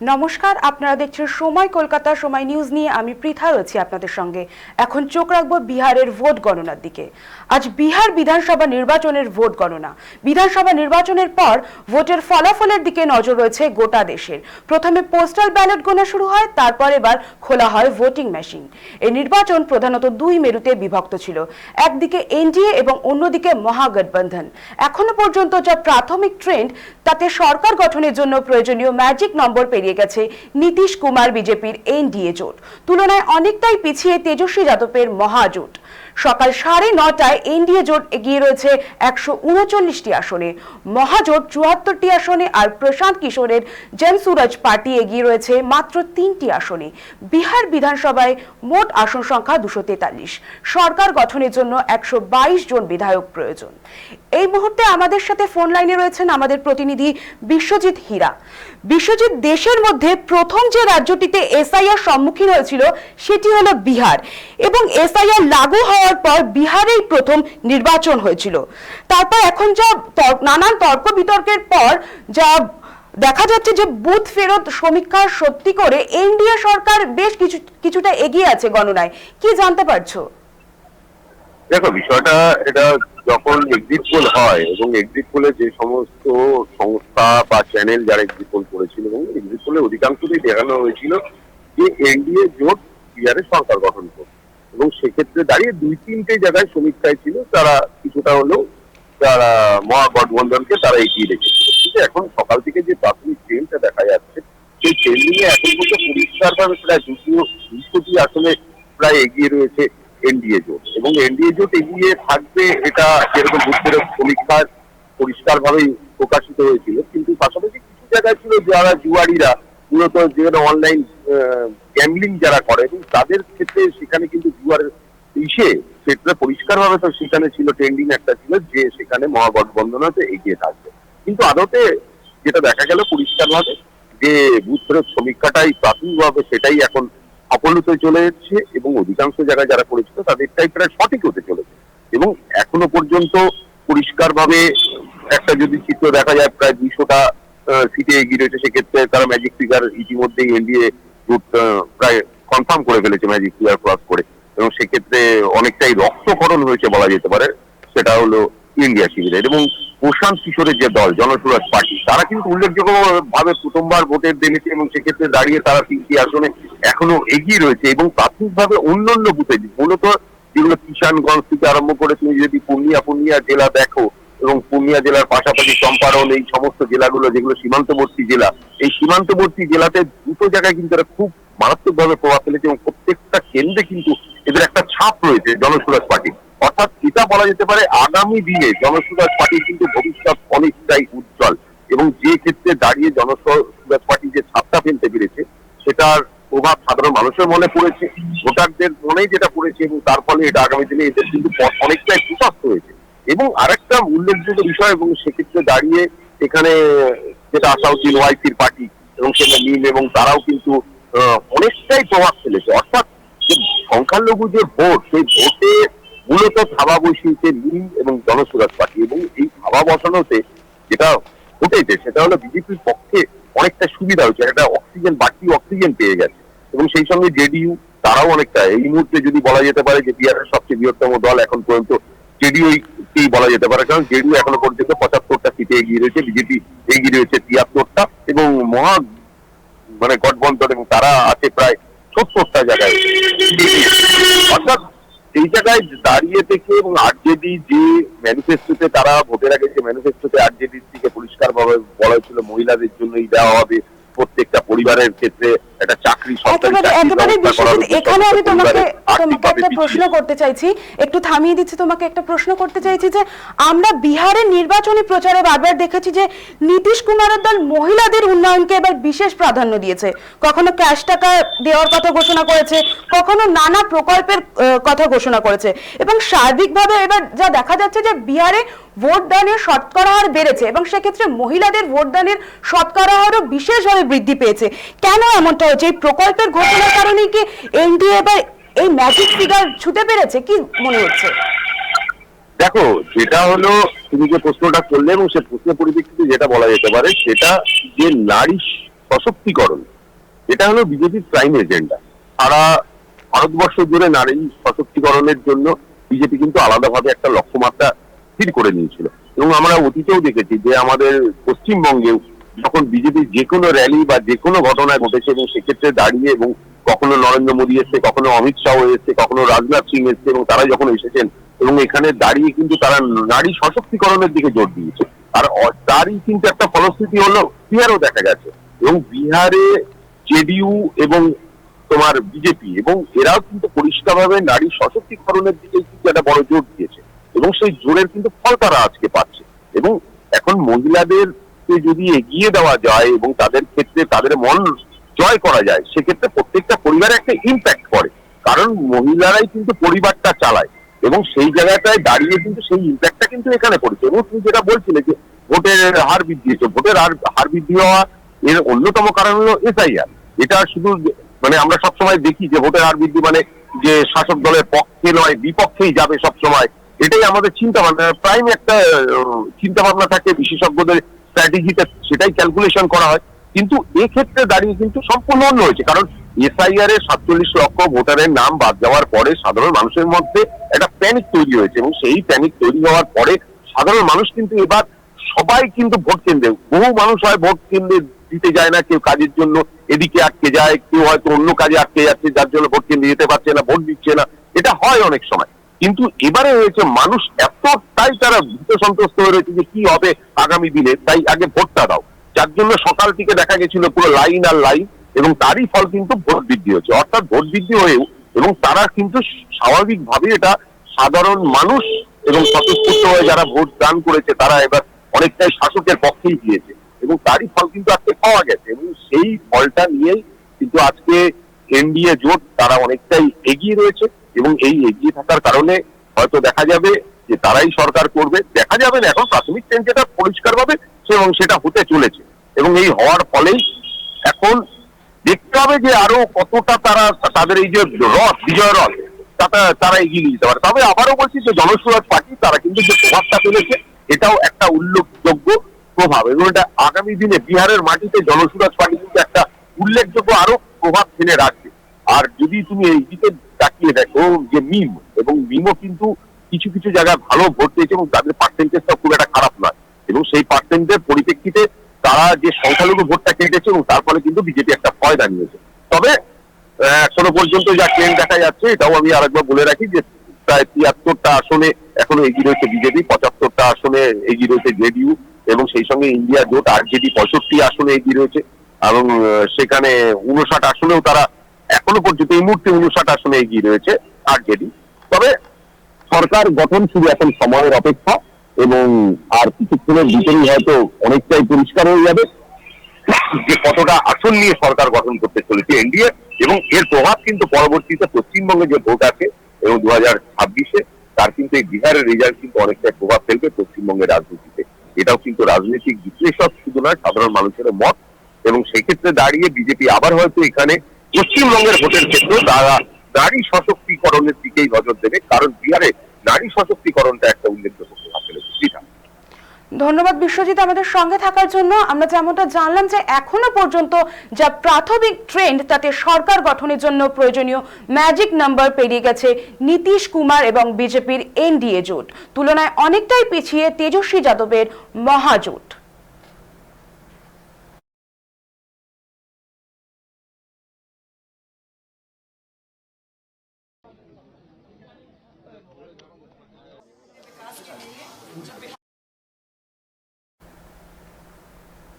নমস্কার, আপনারা দেখছেন সময় কলকাতা, সময় নিউজ নিয়ে আমি পৃথা রয়েছি আপনাদের সঙ্গে। এখন চোখ রাখব বিহারের ভোট গণনার দিকে। আজ বিহার বিধানসভা নির্বাচনের ভোট গণনা। বিধানসভা নির্বাচনের পর ভোটের ফলাফলের দিকে নজর রয়েছে গোটা দেশের। প্রথমে পোস্টাল ব্যালট গোনা শুরু হয়, তারপর এবার খোলা হয় ভোটিং মেশিন এই নির্বাচন প্রধানত দুই মেরুতে বিভক্ত ছিল, একদিকে এনডিএ এবং অন্যদিকে মহাগঠবন্ধন। এখনও পর্যন্ত যা প্রাথমিক ট্রেন্ড তাতে সরকার গঠনের জন্য প্রয়োজনীয় ম্যাজিক নম্বর পেরিয়ে গেছে নীতিশ কুমার বিজেপির এনডিএ জোট। তুলনায় অনেকটাই পিছিয়ে তেজস্বী যাদবের মহাজোট। সকাল সাড়ে নটায় এনডিএ জোট এগিয়ে রয়েছে একশো উনচল্লিশটি আসনে। মহাজোট চুয়াত্তরটি আসনে আর প্রশান্ত কিশোরের জনসুরজ পার্টি এগিয়ে রয়েছে মাত্র তিনটি আসনে। বিহার বিধানসভায় মোট আসন সংখ্যা দুশো তেতাল্লিশ। সরকার গঠনের জন্য একশো বাইশ জন বিধায়ক প্রয়োজন। এই মুহূর্তে আমাদের সাথে ফোন লাইনে রয়েছেন আমাদের প্রতিনিধি বিশ্বজিৎ হীরা। বিশ্বজিৎ, দেশের মধ্যে প্রথম যে রাজ্যটিতে এসআইআর সম্মুখীন হয়েছিল সেটি হলো বিহার। এবং এসআইআর লাগু হওয়ার পর বিহারেই প্রথম নির্বাচন হয়েছিল। তারপর এখন যা নানান তর্ক বিতর্কের পর যা দেখা যাচ্ছে যে বুথ ফেরত সমীক্ষা সত্যি করে এনডিএ সরকার বেশ কিছু, কিছুটা এগিয়ে আছে গণনায়। কি জানতে পারছ? দেখো, বিষয়টা এটা যখন এক্সিট পোল হয় এবং এক্সিট পোলে যে সমস্ত সংস্থা বা চ্যানেল যারা এক্সিট পোল করেছিল এবং এক্সিট পোলে অধিকাংশতেই দেখানো হয়েছিল যে এনডিএ জোট বিহারে সরকার গঠন করবে এবং সেক্ষেত্রে দাঁড়িয়ে দুই তিনটে জায়গায় সমীক্ষায় ছিল, তারা কিছুটা হলেও তারা মহাগঠবন্ধনকে তারা এগিয়ে রেখেছিল। কিন্তু এখন সকাল থেকে যে প্রাথমিক ট্রেনটা দেখা যাচ্ছে, সেই ট্রেন্ডিং এ এখন পর্যন্ত পরিষ্কারভাবে প্রায় দুশো, দুশোটি আসলে প্রায় এগিয়ে রয়েছে এনডিএ জোট। এবং এনডিএ জোট এগিয়ে থাকবে এটা যেরকম সমীক্ষার পরিষ্কার ভাবেই প্রকাশিত হয়েছিল, কিন্তু পাশাপাশি কিছু জায়গায় ছিল যারা জুয়ারিরা মূলত যেখানে অনলাইন গ্যামলিং যারা করে এবং তাদের ক্ষেত্রে সেখানে কিন্তু জুয়ার ইসে সেটা পরিষ্কার ভাবে তো সেখানে ছিল ট্রেন্ডিং একটা ছিল যে সেখানে মহাগঠবন্ধনাতে এগিয়ে থাকবে। কিন্তু আদতে যেটা দেখা গেল পরিষ্কার ভাবে যে বুথ ফেরত সমীক্ষাটাই প্রাথমিকভাবে সেটাই এখন সফলতে চলে যাচ্ছে এবং অধিকাংশ জায়গায় যারা করেছিল তাদেরটাই প্রায় সঠিক হতে চলেছে। এবং এখনও পর্যন্ত পরিষ্কারভাবে একটা যদি চিত্র দেখা যায়, প্রায় দুইশোটা সিটে এগিয়ে রয়েছে, সেক্ষেত্রে তারা ম্যাজিক ফিগার ইতিমধ্যেই এনডিএ আহ, প্রায় কনফার্ম করে ফেলেছে ম্যাজিক ফিগার ক্রস করে। এবং সেক্ষেত্রে অনেকটাই রক্তকরণ হয়েছে বলা যেতে পারে সেটা হলো ইন্ডিয়া শিবিরের। এবং প্রশান্ত কিশোরের যে দল জনসুরাজ পার্টি তারা কিন্তু উল্লেখযোগ্য ভাবে প্রথমবার ভোটের দিয়েছে এবং সেক্ষেত্রে দাঁড়িয়ে তারা তিনটি আসনে এখনও এগিয়ে রয়েছে এবং প্রাথমিকভাবে অন্যান্য বুথে মূলত যেগুলো কিষানগঞ্জ থেকে আরম্ভ করে তুমি যদি পূর্ণিয়া পূর্ণিয়া জেলা দেখো এবং পূর্ণিয়া জেলার পাশাপাশি চম্পারণ, এই সমস্ত জেলাগুলো যেগুলো সীমান্তবর্তী জেলা, এই সীমান্তবর্তী জেলাতে দুটো জায়গায় কিন্তু এরা খুব মারাত্মকভাবে প্রভাব ফেলেছে এবং প্রত্যেকটা কেন্দ্রে কিন্তু এদের একটা ছাপ রয়েছে জনসুরাজ পার্টি। অর্থাৎ এটা বলা যেতে পারে আগামী দিনে জনসুরাজ পার্টির কিন্তু ভবিষ্যৎ অনেকটাই উজ্জ্বল এবং যে ক্ষেত্রে দাঁড়িয়ে জনসুরাজ পার্টি যে ছাপটা ফেলতে পেরেছে, সেটার প্রভাব সাধারণ মানুষের মনে পড়েছে, ভোটারদের মনেই যেটা পড়েছে এবং তার ফলে এটা আগামী দিনে এদের কিন্তু অনেকটাই সুস্বাস্থ্য হয়েছে। এবং আরেকটা উল্লেখযোগ্য বিষয়, এবং সেক্ষেত্রে দাঁড়িয়ে এখানে যেটা আসাউদ্দিন ওয়াইসির পার্টি, এবং সেটা মিল এবং তারাও কিন্তু অনেকটাই প্রভাব ফেলেছে। অর্থাৎ যে সংখ্যালঘু যে ভোট, সেই ভোটে মূলত থাবা বসিয়েছে মিল এবং জনসুরাজ পার্টি। এবং এই থাবা বসানোতে যেটা ঘটেছে, সেটা হলো বিজেপির পক্ষে অনেকটা সুবিধা হয়েছে। একটা অক্সিজেন, বাড়তি অক্সিজেন পেয়ে গেছে। এবং সেই সঙ্গে জেডিইউ, তারাও অনেকটা। এই মুহূর্তে যদি বলা যেতে পারে যে বিহারের সবচেয়ে বৃহত্তম দল এখন পর্যন্ত জেডিইউকেই বলা যেতে পারে, কারণ জেডিইউ এখনও পর্যন্ত পঁচাত্তরটা সিটে এগিয়ে রয়েছে, বিজেপি এগিয়ে রয়েছে তিয়াত্তরটা, এবং মহা মানে গঠবন্ধন, এবং তারা আছে প্রায় সত্তরটা জায়গায়। অর্থাৎ এই জায়গায় দাঁড়িয়ে থেকে এবং আরজেডি যে ম্যানিফেস্টোতে তারা ভোটের আগে যে ম্যানিফেস্টোতে আরজেডির দিকে পরিষ্কার ভাবে বলা হয়েছিল, মহিলাদের জন্যই দেওয়া হবে প্রত্যেকটা পরিবারের ক্ষেত্রে একটা চাকরি একেবারে চাকরির একেবারে বিশ্বজিৎ এখানে আমি তোমাকে তোমাকে একটা প্রশ্ন করতে চাইছি একটু থামিয়ে দিচ্ছি তোমাকে একটা প্রশ্ন করতে চাইছি যে আমরা বিহারের নির্বাচনী প্রচারে বারবার দেখেছি যে নীতিশ কুমারের দল মহিলাদের উন্নয়নকে এবার বিশেষ প্রাধান্য দিয়েছে। কখনো ক্যাশ টাকা দেওয়ার কথা ঘোষণা করেছে কখনো নানা প্রকল্পের কথা ঘোষণা করেছে। এবং সার্বিকভাবে এবার যা দেখা যাচ্ছে যে বিহারে ভোট দানের শতকরা হার বেড়েছে এবং সেক্ষেত্রে মহিলাদের ভোট দানের শতকরা হারও বিশেষভাবে বৃদ্ধি পেয়েছে। কেন এমনটা হচ্ছে এই প্রকল্পের ঘোষণার কারণে কি এনডিএ এবার এই ম্যাজিক ফিগার ছুতে পেরেছে? কি মনে হচ্ছে? দেখো, যেটা হলো তুমি যে প্রশ্নটা করলে এবং সে প্রশ্নের পরিপ্রেক্ষিতে যেটা বলা যেতে পারে, সেটা যে নারী সশক্তিকরণ, এটা হলো বিজেপির প্রাইম এজেন্ডা সারা ভারতবর্ষ জুড়ে নারী সশক্তিকরণের জন্য বিজেপি কিন্তু আলাদাভাবে একটা লক্ষ্যমাত্রা স্থির করে নিয়েছিল। এবং আমরা অতীতেও দেখেছি যে আমাদের পশ্চিমবঙ্গেও যখন বিজেপির যে কোনো র্যালি বা যে কোনো ঘটনা ঘটেছে এবং সেক্ষেত্রে দাঁড়িয়ে এবং কখনো নরেন্দ্র মোদী এসছে, কখনো অমিত শাহ এসছে, কখনো রাজনাথ সিং এসছে এবং তারা যখন এসেছেন এবং এখানে দাঁড়িয়ে কিন্তু তারা নারী সশক্তিকরণের দিকে জোর দিয়েছে। আর তারই কিন্তু একটা ফলশ্রুতি হলো বিহারও দেখা গেছে এবং বিহারে জেডিইউ এবং তোমার বিজেপি এবং এরাও কিন্তু পরিষ্কারভাবে নারী সশক্তিকরণের দিকে কিন্তু একটা বড় জোর দিয়েছে এবং সেই জোরের কিন্তু ফল তারা আজকে পাচ্ছে। এবং এখন মহিলাদেরকে যদি এগিয়ে দেওয়া যায় এবং তাদের ক্ষেত্রে তাদের মন জয় করা যায়, সেক্ষেত্রে প্রত্যেকটা পরিবারে একটা ইম্প্যাক্ট পড়ে। কারণ মহিলারাই কিন্তু পরিবারটা চালায় এবং সেই জায়গাটায় দাঁড়িয়ে কিন্তু সেই ইম্প্যাক্টটা কিন্তু এখানে পড়েছে। এবং তুমি যেটা বলছিলে যে ভোটের হার বৃদ্ধি হয়েছে, ভোটের হার হার বৃদ্ধি হওয়া এর অন্যতম কারণ হলো এসআইআর এটা শুধু মানে আমরা সবসময় দেখি যে ভোটের হার বৃদ্ধি মানে যে শাসক দলের পক্ষে নয়, বিপক্ষেই যাবে সবসময়। এটাই আমাদের চিন্তা ভাবনা প্রাইম একটা চিন্তা ভাবনা থাকে বিশেষজ্ঞদের স্ট্র্যাটেজিতে সেটাই ক্যালকুলেশন করা হয়। কিন্তু এক্ষেত্রে দাঁড়িয়ে কিন্তু সম্পূর্ণ অন্য হয়েছে। কারণ এসআইআর এর সাতচল্লিশ লক্ষ ভোটারের নাম বাদ যাওয়ার পরে সাধারণ মানুষের মধ্যে একটা প্যানিক তৈরি হয়েছে এবং সেই প্যানিক তৈরি হওয়ার পরে সাধারণ মানুষ কিন্তু এবার সবাই কিন্তু ভোট কেন্দ্রে, বহু মানুষ হয় ভোট কেন্দ্রে দিতে যায় না কেউ কাজের জন্য, এদিকে আটকে যায়, কেউ হয়তো অন্য কাজে আটকে যাচ্ছে, যার জন্য ভোট কেন্দ্রে যেতে পারছে না, ভোট দিচ্ছে না। এটা হয় অনেক সময়। কিন্তু এবারে হয়েছে, মানুষ এতটাই তারা ভীত সন্ত্রস্ত হয়ে রয়েছে যে কি হবে আগামী দিনে। তাই আগে ভোটটা দাও। যার জন্য সকাল থেকে দেখা গেছিল পুরো লাইন আর লাইন, এবং তারই ফল কিন্তু ভোট বৃদ্ধি হয়েছে। অর্থাৎ ভোট বৃদ্ধি হয়েও, এবং তারা কিন্তু স্বাভাবিকভাবে এটা সাধারণ মানুষ এবং স্বতঃস্ফূর্ত হয়ে যারা ভোট দান করেছে, তারা এবার অনেকটাই শাসকের পক্ষেই দিয়েছে এবং তারই ফল কিন্তু আজকে পাওয়া গেছে। এবং সেই ফলটা নিয়েই কিন্তু আজকে এনডিএ জোট তারা অনেকটাই এগিয়ে রয়েছে। এবং এই এগিয়ে থাকার কারণে হয়তো দেখা যাবে যে তারাই সরকার করবে। দেখা যাবে না, এখন প্রাথমিক ট্রেন যেটা পরিষ্কারভাবে এবং সেটা হতে চলেছে। এবং এই হওয়ার ফলেই এখন দেখতে হবে যে আরও কতটা তারা তাদের এই যে রথ, বিজয় রথ তাটা তারা এগিয়ে নিয়ে যেতে পারে। তবে আবারও বলছি যে জনসুরাজ পার্টি, তারা কিন্তু যে প্রভাবটা ফেলেছে, এটাও একটা উল্লেখযোগ্য প্রভাব। এবং এটা আগামী দিনে বিহারের মাটিতে জনসুরাজ পার্টি কিন্তু একটা উল্লেখযোগ্য আরও প্রভাব ফেলে রাখবে। আর যদি তুমি এই দিকে তাকিয়ে দেখো যে মিম এবং মিমও কিন্তু কিছু কিছু জায়গায় ভালো ভোট পেয়েছে এবং তাদের পার্সেন্টেজটা খুব একটা খারাপ নয়। এবং সেই পার্সেন্টের পরিপ্রেক্ষিতে তারা যে সংখ্যালঘু ভোটটা কেটেছে এবং তার ফলে কিন্তু বিজেপি একটা ফয়দা নিয়েছে। তবে এখনও পর্যন্ত যা ট্রেন দেখা যাচ্ছে, এটাও আমি আরেকবার বলে রাখি যে প্রায় তিয়াত্তরটা আসনে এখনও এগিয়ে রয়েছে বিজেপি, পঁচাত্তরটা আসনে এগিয়ে রয়েছে জেডিইউ, এবং সেই সঙ্গে ইন্ডিয়া জোট, আরজেডি পঁয়ষট্টি আসনে এগিয়ে রয়েছে। এবং সেখানে উনষাট আসনেও তারা এখনও পর্যন্ত এই মুহূর্তে উনষাট আসনে এগিয়ে রয়েছে আরজেডি তবে সরকার গঠন শুধু এখন সময়ের অপেক্ষা এবং আর কিছুক্ষণের ভিতরেই হয়তো অনেকটাই পরিষ্কার হয়ে যাবে যে কতটা আসন নিয়ে সরকার গঠন করতে চলেছে এনডিএ এবং এর প্রভাব কিন্তু পরবর্তীতে পশ্চিমবঙ্গে যে ভোট আছে এবং দু হাজার ছাব্বিশে, তার কিন্তু এই বিহারের রেজাল্ট কিন্তু অনেকটাই প্রভাব ফেলবে পশ্চিমবঙ্গের রাজনীতিতে। এটাও কিন্তু রাজনৈতিক বিশ্লেষক, শুধু নয়, সাধারণ মানুষের মত এবং সেক্ষেত্রে দাঁড়িয়ে বিজেপি আবার হয়তো এখানে পশ্চিমবঙ্গের ভোটের ক্ষেত্রে তারা নারী সশক্তিকরণের দিকেই নজর দেবে, কারণ বিহারে নারী সশক্তিকরণটা একটা উল্লেখযোগ্য প্রভাব ফেলেছে। ধন্যবাদ বিশ্বজিৎ আমাদের সঙ্গে থাকার জন্য। আমরা যেমনটা জানলাম যে এখনও পর্যন্ত যা প্রাথমিক ট্রেন্ড, তাতে সরকার গঠনের জন্য প্রয়োজনীয় ম্যাজিক নাম্বার পেরিয়ে গেছে নীতিশ কুমার এবং বিজেপির এনডিএ জোট। তুলনায় অনেকটাই পিছিয়ে তেজস্বী যাদবের মহাজোট।